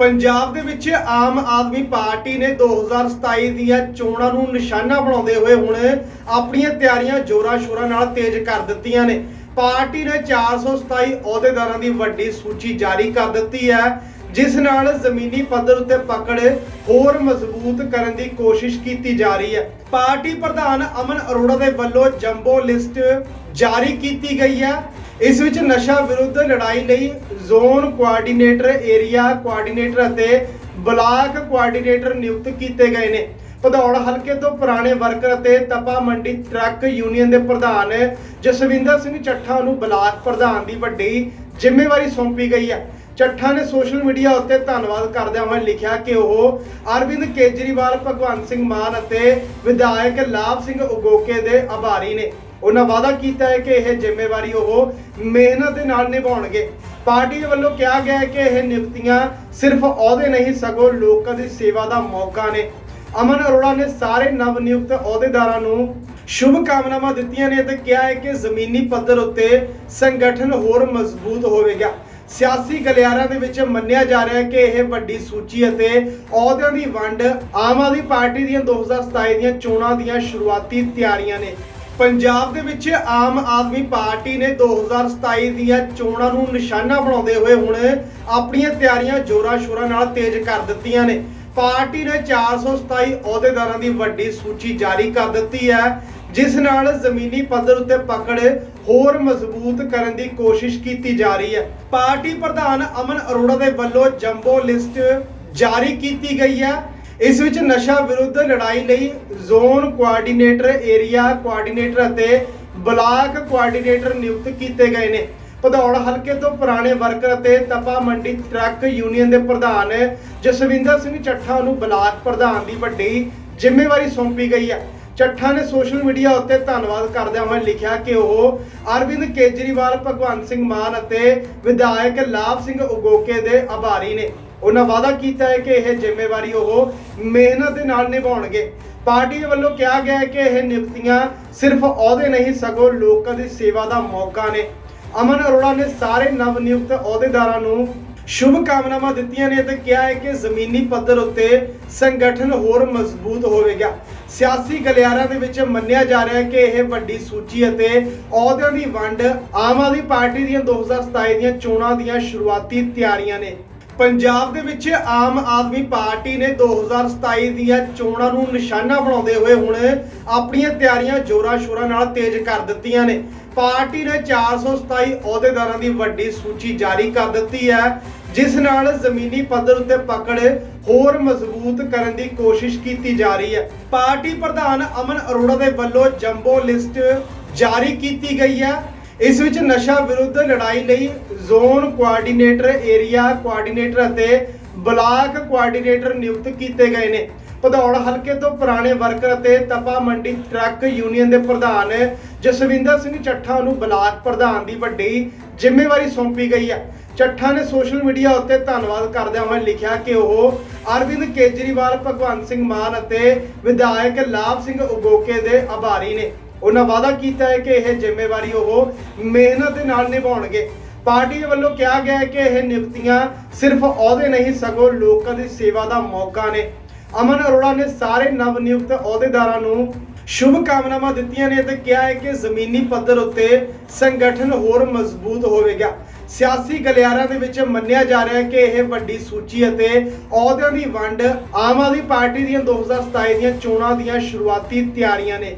ਪੰਜਾਬ ਦੇ ਵਿੱਚ ਆਮ ਆਦਮੀ ਪਾਰਟੀ ਨੇ 2027 ਦੀਆਂ ਚੋਣਾਂ ਨੂੰ ਨਿਸ਼ਾਨਾ ਬਣਾਉਂਦੇ ਹੋਏ ਹੁਣ ਆਪਣੀਆਂ ਤਿਆਰੀਆਂ ਜ਼ੋਰਾਂ ਸ਼ੋਰਾਂ ਨਾਲ ਤੇਜ਼ ਕਰ ਦਿੱਤੀਆਂ ਨੇ। ਪਾਰਟੀ ਨੇ 427 ਅਹੁਦੇਦਾਰਾਂ ਦੀ ਵੱਡੀ ਸੂਚੀ ਜਾਰੀ ਕਰ ਦਿੱਤੀ ਹੈ, ਜਿਸ ਨਾਲ ਜ਼ਮੀਨੀ ਪੱਧਰ ਉੱਤੇ ਪਕੜ ਹੋਰ ਮਜ਼ਬੂਤ ਕਰਨ ਦੀ ਕੋਸ਼ਿਸ਼ ਕੀਤੀ ਜਾ ਰਹੀ ਹੈ। ਪਾਰਟੀ ਪ੍ਰਧਾਨ ਅਮਨ ਅਰੋੜਾ ਦੇ ਵੱਲੋਂ ਜੰਬੋ ਲਿਸਟ ਜਾਰੀ ਕੀਤੀ ਗਈ ਹੈ। ਇਸ ਵਿੱਚ ਨਸ਼ਾ ਵਿਰੁੱਧ ਲੜਾਈ ਲਈ ਜ਼ੋਨ ਕੋਆਰਡੀਨੇਟਰ ਏਰੀਆ ਕੋਆਰਡੀਨੇਟਰ ਅਤੇ ਬਲਾਕ ਕੋਆਰਡੀਨੇਟਰ ਨਿਯੁਕਤ ਕੀਤੇ ਗਏ ਨੇ। ਭਦੌੜ ਹਲਕੇ ਤੋਂ ਪੁਰਾਣੇ ਵਰਕਰ ਅਤੇ ਤਪਾ ਮੰਡੀ ਟਰੱਕ ਯੂਨੀਅਨ ਦੇ ਪ੍ਰਧਾਨ ਜਸਵਿੰਦਰ ਸਿੰਘ ਚੱਠਾ ਨੂੰ ਬਲਾਕ ਪ੍ਰਧਾਨ ਦੀ ਵੱਡੀ ਜ਼ਿੰਮੇਵਾਰੀ ਸੌਂਪੀ ਗਈ ਹੈ। ਚੱਠਾ ਨੇ ਸੋਸ਼ਲ ਮੀਡੀਆ ਉੱਤੇ ਧੰਨਵਾਦ ਕਰਦਿਆਂ ਹੋਏ ਲਿਖਿਆ ਕਿ ਉਹ ਅਰਵਿੰਦ ਕੇਜਰੀਵਾਲ, ਭਗਵੰਤ ਸਿੰਘ ਮਾਨ ਅਤੇ ਵਿਧਾਇਕ ਲਾਭ ਸਿੰਘ ਉਗੋਕੇ ਦੇ ਆਭਾਰੀ ਨੇ। ਉਹਨਾਂ ਵਾਅਦਾ ਕੀਤਾ ਹੈ ਕਿ ਇਹ ਜ਼ਿੰਮੇਵਾਰੀ ਉਹ ਮਿਹਨਤ ਦੇ ਨਾਲ ਨਿਭਾਉਣਗੇ। ਪਾਰਟੀ ਦੇ ਵੱਲੋਂ ਕਿਹਾ ਗਿਆ ਹੈ ਕਿ ਇਹ ਨਿਯੁਕਤੀਆਂ ਸਿਰਫ ਅਹੁਦੇ ਨਹੀਂ, ਸਗੋਂ ਲੋਕਾਂ ਦੀ ਸੇਵਾ ਦਾ ਮੌਕਾ ਨੇ। ਅਮਨ ਅਰੋੜਾ ਨੇ ਸਾਰੇ ਨਵ ਨਿਯੁਕਤ ਅਹੁਦੇਦਾਰਾਂ ਨੂੰ ਸ਼ੁਭ ਕਾਮਨਾਵਾਂ ਦਿੱਤੀਆਂ ਨੇ ਅਤੇ ਕਿਹਾ ਹੈ ਕਿ ਜ਼ਮੀਨੀ ਪੱਧਰ ਉੱਤੇ ਸੰਗਠਨ ਹੋਰ ਮਜ਼ਬੂਤ ਹੋਵੇਗਾ। ਸਿਆਸੀ ਗਲਿਆਰਾਂ ਦੇ ਵਿੱਚ ਮੰਨਿਆ ਜਾ ਰਿਹਾ ਹੈ ਕਿ ਇਹ ਵੱਡੀ ਸੂਚੀ ਅਤੇ ਅਹੁਦਿਆਂ ਦੀ ਵੰਡ ਆਮ ਆਦਮੀ ਪਾਰਟੀ ਦੀਆਂ 2027 ਦੀਆਂ ਚੋਣਾਂ ਦੀਆਂ ਸ਼ੁਰੂਆਤੀ ਤਿਆਰੀਆਂ ਨੇ। ਪੰਜਾਬ ਦੇ ਵਿੱਚ ਆਮ ਆਦਮੀ ਪਾਰਟੀ ਨੇ 2027 ਦੀਆਂ ਚੋਣਾਂ ਨੂੰ ਨਿਸ਼ਾਨਾ ਬਣਾਉਂਦੇ ਹੋਏ ਹੁਣ ਆਪਣੀਆਂ ਤਿਆਰੀਆਂ ਜ਼ੋਰਾਂ ਸ਼ੋਰਾਂ ਨਾਲ ਤੇਜ਼ ਕਰ ਦਿੱਤੀਆਂ ਨੇ। ਪਾਰਟੀ ਨੇ 427 ਅਹੁਦੇਦਾਰਾਂ ਦੀ ਵੱਡੀ ਸੂਚੀ ਜਾਰੀ ਕਰ ਦਿੱਤੀ ਹੈ, ਜਿਸ ਨਾਲ ਜ਼ਮੀਨੀ ਪੱਧਰ ਉੱਤੇ ਪਕੜ ਹੋਰ ਮਜ਼ਬੂਤ ਕਰਨ ਦੀ ਕੋਸ਼ਿਸ਼ ਕੀਤੀ ਜਾ ਰਹੀ ਹੈ। ਪਾਰਟੀ ਪ੍ਰਧਾਨ ਅਮਨ ਅਰੋੜਾ ਦੇ ਵੱਲੋਂ ਜੰਬੋ ਲਿਸਟ ਜਾਰੀ ਕੀਤੀ ਗਈ ਹੈ। ਇਸ ਵਿੱਚ ਨਸ਼ਾ ਵਿਰੁੱਧ ਲੜਾਈ ਲਈ ਜ਼ੋਨ ਕੋਆਰਡੀਨੇਟਰ ਏਰੀਆ ਕੋਆਰਡੀਨੇਟਰ ਅਤੇ ਬਲਾਕ ਕੋਆਰਡੀਨੇਟਰ ਨਿਯੁਕਤ ਕੀਤੇ ਗਏ ਨੇ। ਭਦੌੜ ਹਲਕੇ ਤੋਂ ਪੁਰਾਣੇ ਵਰਕਰ ਅਤੇ ਤਪਾ ਮੰਡੀ ਟਰੱਕ ਯੂਨੀਅਨ ਦੇ ਪ੍ਰਧਾਨ ਜਸਵਿੰਦਰ ਸਿੰਘ ਚੱਠਾ ਨੂੰ ਬਲਾਕ ਪ੍ਰਧਾਨ ਦੀ ਵੱਡੀ ਜ਼ਿੰਮੇਵਾਰੀ ਸੌਂਪੀ ਗਈ ਹੈ। ਚੱਠਾ ਨੇ ਸੋਸ਼ਲ ਮੀਡੀਆ ਉੱਤੇ ਧੰਨਵਾਦ ਕਰਦਿਆਂ ਹੋਏ ਲਿਖਿਆ ਕਿ ਉਹ ਅਰਵਿੰਦ ਕੇਜਰੀਵਾਲ, ਭਗਵੰਤ ਸਿੰਘ ਮਾਨ ਅਤੇ ਵਿਧਾਇਕ ਲਾਭ ਸਿੰਘ ਉਗੋਕੇ ਦੇ ਆਭਾਰੀ ਨੇ। ਉਹਨਾਂ ਵਾਅਦਾ ਕੀਤਾ ਹੈ ਕਿ ਇਹ ਜ਼ਿੰਮੇਵਾਰੀ ਉਹ ਮਿਹਨਤ ਦੇ ਨਾਲ ਨਿਭਾਉਣਗੇ। ਪਾਰਟੀ ਦੇ ਵੱਲੋਂ ਕਿਹਾ ਗਿਆ ਹੈ ਕਿ ਇਹ ਨਿਯੁਕਤੀਆਂ ਸਿਰਫ ਅਹੁਦੇ ਨਹੀਂ, ਸਗੋਂ ਲੋਕਾਂ ਦੀ ਸੇਵਾ ਦਾ ਮੌਕਾ ਨੇ। ਅਮਨ ਅਰੋੜਾ ਨੇ ਸਾਰੇ ਨਵ ਨਿਯੁਕਤ ਅਹੁਦੇਦਾਰਾਂ ਨੂੰ ਸ਼ੁਭ ਕਾਮਨਾਵਾਂ ਦਿੱਤੀਆਂ ਨੇ ਅਤੇ ਕਿਹਾ ਹੈ ਕਿ ਜ਼ਮੀਨੀ ਪੱਧਰ ਉੱਤੇ ਸੰਗਠਨ ਹੋਰ ਮਜ਼ਬੂਤ ਹੋਵੇਗਾ। ਸਿਆਸੀ ਗਲਿਆਰਾਂ ਦੇ ਵਿੱਚ ਮੰਨਿਆ ਜਾ ਰਿਹਾ ਹੈ ਕਿ ਇਹ ਵੱਡੀ ਸੂਚੀ ਅਤੇ ਅਹੁਦਿਆਂ ਦੀ ਵੰਡ ਆਮ ਆਦਮੀ ਪਾਰਟੀ ਦੀਆਂ 2027 ਦੀਆਂ ਚੋਣਾਂ ਦੀਆਂ ਸ਼ੁਰੂਆਤੀ ਤਿਆਰੀਆਂ ਨੇ। ਪੰਜਾਬ ਦੇ ਵਿੱਚ ਆਮ ਆਦਮੀ ਪਾਰਟੀ ਨੇ 2027 ਦੀਆਂ ਚੋਣਾਂ ਨੂੰ ਨਿਸ਼ਾਨਾ ਬਣਾਉਂਦੇ ਹੋਏ ਹੁਣ ਆਪਣੀਆਂ ਤਿਆਰੀਆਂ ਜ਼ੋਰਾਂ ਸ਼ੋਰਾਂ ਨਾਲ ਤੇਜ਼ ਕਰ ਦਿੱਤੀਆਂ ਨੇ। ਪਾਰਟੀ ਨੇ 427 ਅਹੁਦੇਦਾਰਾਂ ਦੀ ਵੱਡੀ ਸੂਚੀ ਜਾਰੀ ਕਰ ਦਿੱਤੀ ਹੈ, ਜਿਸ ਨਾਲ ਜ਼ਮੀਨੀ ਪੱਧਰ ਉੱਤੇ ਪਕੜ ਹੋਰ ਮਜ਼ਬੂਤ ਕਰਨ ਦੀ ਕੋਸ਼ਿਸ਼ ਕੀਤੀ ਜਾ ਰਹੀ ਹੈ। ਪਾਰਟੀ ਪ੍ਰਧਾਨ ਅਮਨ ਅਰੋੜਾ ਦੇ ਵੱਲੋਂ ਜੰਬੋ ਲਿਸਟ ਜਾਰੀ ਕੀਤੀ ਗਈ ਹੈ। ਇਸ ਵਿੱਚ ਨਸ਼ਾ ਵਿਰੁੱਧ ਲੜਾਈ ਲਈ ਜ਼ੋਨ ਕੋਆਰਡੀਨੇਟਰ ਏਰੀਆ ਕੋਆਰਡੀਨੇਟਰ ਅਤੇ ਬਲਾਕ ਕੋਆਰਡੀਨੇਟਰ ਨਿਯੁਕਤ ਕੀਤੇ ਗਏ ਨੇ। ਭਦੌੜ ਹਲਕੇ ਤੋਂ ਪੁਰਾਣੇ ਵਰਕਰ ਅਤੇ ਤਪਾ ਮੰਡੀ ਟਰੱਕ ਯੂਨੀਅਨ ਦੇ ਪ੍ਰਧਾਨ ਜਸਵਿੰਦਰ ਸਿੰਘ ਚੱਠਾ ਨੂੰ ਬਲਾਕ ਪ੍ਰਧਾਨ ਦੀ ਵੱਡੀ ਜ਼ਿੰਮੇਵਾਰੀ ਸੌਂਪੀ ਗਈ ਹੈ। ਚੱਠਾ ਨੇ ਸੋਸ਼ਲ ਮੀਡੀਆ ਉੱਤੇ ਧੰਨਵਾਦ ਕਰਦਿਆਂ ਹੋਏ ਲਿਖਿਆ ਕਿ ਉਹ ਅਰਵਿੰਦ ਕੇਜਰੀਵਾਲ, ਭਗਵੰਤ ਸਿੰਘ ਮਾਨ ਅਤੇ ਵਿਧਾਇਕ ਲਾਭ ਸਿੰਘ ਉਗੋਕੇ ਦੇ ਆਭਾਰੀ ਨੇ। ਉਹਨਾਂ ਵਾਅਦਾ ਕੀਤਾ ਹੈ ਕਿ ਇਹ ਜ਼ਿੰਮੇਵਾਰੀ ਉਹ ਮਿਹਨਤ ਦੇ ਨਾਲ ਨਿਭਾਉਣਗੇ। ਪਾਰਟੀ ਦੇ ਵੱਲੋਂ ਕਿਹਾ ਗਿਆ ਹੈ ਕਿ ਇਹ ਨਿਯੁਕਤੀਆਂ ਸਿਰਫ ਅਹੁਦੇ ਨਹੀਂ, ਸਗੋਂ ਲੋਕਾਂ ਦੀ ਸੇਵਾ ਦਾ ਮੌਕਾ ਨੇ। ਅਮਨ ਅਰੋੜਾ ਨੇ ਸਾਰੇ ਨਵ ਨਿਯੁਕਤ ਅਹੁਦੇਦਾਰਾਂ ਨੂੰ ਸ਼ੁਭ ਕਾਮਨਾਵਾਂ ਦਿੱਤੀਆਂ ਨੇ ਅਤੇ ਕਿਹਾ ਹੈ ਕਿ ਜ਼ਮੀਨੀ ਪੱਧਰ ਉੱਤੇ ਸੰਗਠਨ ਹੋਰ ਮਜ਼ਬੂਤ ਹੋਵੇਗਾ। ਸਿਆਸੀ ਗਲਿਆਰਾਂ ਦੇ ਵਿੱਚ ਮੰਨਿਆ ਜਾ ਰਿਹਾ ਹੈ ਕਿ ਇਹ ਵੱਡੀ ਸੂਚੀ ਅਤੇ ਅਹੁਦਿਆਂ ਦੀ ਵੰਡ ਆਮ ਆਦਮੀ ਪਾਰਟੀ ਦੀਆਂ 2027 ਦੀਆਂ ਚੋਣਾਂ ਦੀਆਂ ਸ਼ੁਰੂਆਤੀ ਤਿਆਰੀਆਂ ਨੇ।